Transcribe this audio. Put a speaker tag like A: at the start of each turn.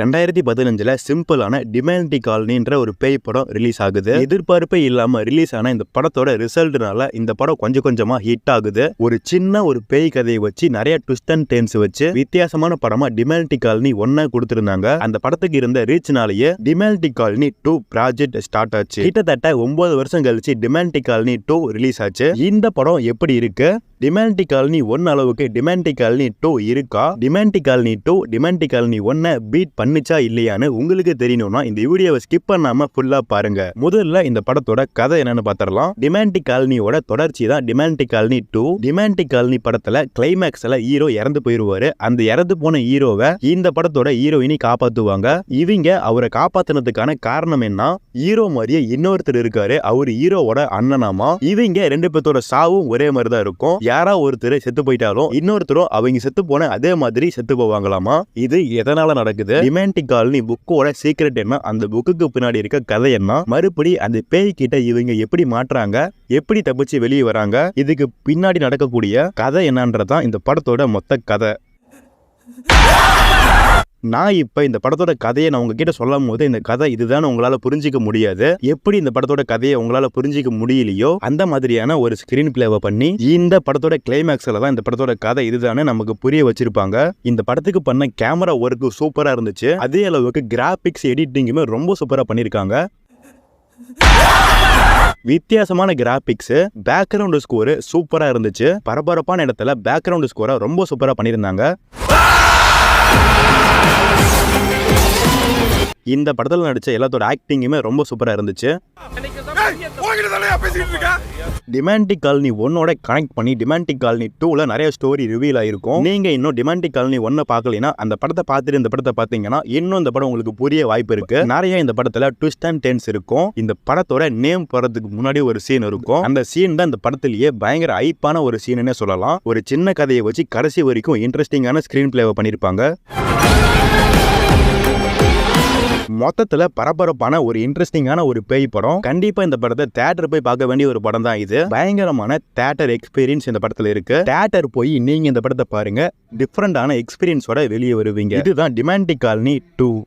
A: ரெண்டாயிரத்தி பதினஞ்சில் சிம்பிளான டிமாண்டி காலனின்ற ஒரு பேய் படம் ரிலீஸ் ஆகுது. எதிர்பார்ப்பே இல்லாமல் ரிலீஸ் ஆன இந்த படத்தோட ரிசல்ட்னால இந்த படம் கொஞ்சம் கொஞ்சமாக ஹிட் ஆகுது. ஒரு சின்ன ஒரு பேய் கதையை வச்சு நிறைய ட்விஸ்ட் அண்ட் டென்ஸ் வச்சு வித்தியாசமான படமா டிமாண்டி காலனி ஒன்னா கொடுத்துருந்தாங்க. அந்த படத்துக்கு இருந்த ரீச்னாலேயே Demonte colony two project start ஆச்சு. கிட்டத்தட்ட ஒன்பது வருஷம் கழிச்சு டிமாண்டி காலனி டூ ரிலீஸ் ஆச்சு. இந்த படம் எப்படி இருக்கு? டிமாண்டி காலனி ஒன் அளவுக்கு டிமாண்டி காலனி டூ இருக்கா? Demonte colony two Demonte colony ஒன்னை பீட் பண்ணுச்சா இல்லையான்னு உங்களுக்கு தெரியணும்னா இந்த வீடியோவை ஸ்கிப் பண்ணாம ஃபுல்லா பாருங்க. முதல்ல இந்த படத்தோட கதை என்னன்னு பாத்திரலாம் டிமாண்டிக் காலனியோட தொடர்ச்சி தான் Demonte colony two Demonte colony படத்துல கிளைமேக்ஸ்ல ஹீரோ இறந்து போயிருவாரு. அந்த இறந்து போன ஹீரோவை இந்த படத்தோட ஹீரோயினி காப்பாத்துவாங்க. இவங்க அவரை காப்பாத்துனதுக்கான காரணம் என்ன? ஹீரோ மாதிரியே இன்னொருத்தர் இருக்காரு. அவர் ஹீரோவோட அண்ணனாமா? இவங்க ரெண்டு பேர்த்தோட சாவும் ஒரே மாதிரி தான் இருக்கும். யாரா ஒருத்தர் செத்து போயிட்டாலும் இன்னொருத்தரும் அவங்க செத்து போன அதே மாதிரி செத்து போவாங்களாமா? இது எதனால நடக்குது? டிமாண்டிக் காலனி புக்கோட சீக்ரெட் என்ன? அந்த புக்குக்கு பின்னாடி இருக்க கதை என்ன? மறுபடி அந்த பேய் கிட்ட இவங்க எப்படி மாற்றாங்க எப்படி தப்பிச்சு வெளியே வராங்க? இதுக்கு பின்னாடி நடக்கக்கூடிய கதை என்னன்றதான் இந்த படத்தோட மொத்த கதை. நான் இப்போ இந்த படத்தோட கதையை நான் உங்ககிட்ட சொல்லும் போது இந்த கதை இதுதான் உங்களால் புரிஞ்சிக்க முடியாது. எப்படி இந்த படத்தோட கதையை உங்களால் புரிஞ்சிக்க முடியலையோ அந்த மாதிரியான ஒரு ஸ்கிரீன் பிளேவை பண்ணி இந்த படத்தோட கிளைமேக்ஸில் தான் இந்த படத்தோட கதை இதுதானே நமக்கு புரிய வச்சிருப்பாங்க. இந்த படத்துக்கு பண்ண கேமரா ஒர்க்கு சூப்பராக இருந்துச்சு. அதே அளவுக்கு கிராஃபிக்ஸ் எடிட்டிங்குமே ரொம்ப சூப்பராக பண்ணியிருக்காங்க வித்தியாசமான கிராபிக்ஸ் பேக்ரவுண்ட் ஸ்கோர் சூப்பரா இருந்துச்சு. பரபரப்பான இடத்துல பேக்ரவுண்ட் ஸ்கோரை ரொம்ப சூப்பரா பண்ணியிருந்தாங்க இந்த படத்தில் நடிச்ச எல்லாத்தோட ஆக்டிங்குமே ரொம்ப சூப்பராக இருந்துச்சு. டிமாண்டிக் காலனி ஒன்னோட கனெக்ட் பண்ணி டிமாண்டிக் காலனி டூவில் நிறைய ஸ்டோரி ரிவீல் ஆயிருக்கும். நீங்க இன்னும் டிமாண்டிக் காலனி ஒன்னை பார்க்கலைன்னா அந்த படத்தை பார்த்துட்டு இந்த படத்தை பார்த்தீங்கன்னா இன்னும் இந்த படம் உங்களுக்கு புரிய வாய்ப்பு இருக்கு. நிறைய இந்த படத்துல ட்விஸ்ட் அண்ட் டென்ஸ் இருக்கும். இந்த படத்தோட நேம் போறதுக்கு முன்னாடி ஒரு சீன் இருக்கும். அந்த சீன் தான் இந்த படத்திலேயே பயங்கர ஐப்பான ஒரு சீனுன்னே சொல்லலாம். ஒரு சின்ன கதையை வச்சு கடைசி வரைக்கும் இன்ட்ரெஸ்டிங்கான ஸ்கிரீன் பிளேவை பண்ணியிருப்பாங்க மொத்தத்துல பரபரப்பான ஒரு இன்ட்ரெஸ்டிங்கான ஒரு பேய் படம். கண்டிப்பா இந்த படத்தை தேட்டர் போய் பார்க்க வேண்டிய ஒரு படம் தான் இது. பயங்கரமான தேட்டர் எக்ஸ்பீரியன்ஸ் இந்த படத்துல இருக்கு. தேட்டர் போய் நீங்க இந்த படத்தை பாருங்க. டிஃப்ரெண்டான எக்ஸ்பீரியன்ஸோட வெளியே வருவீங்க. இதுதான் டிமாண்டிக் காலனி டூ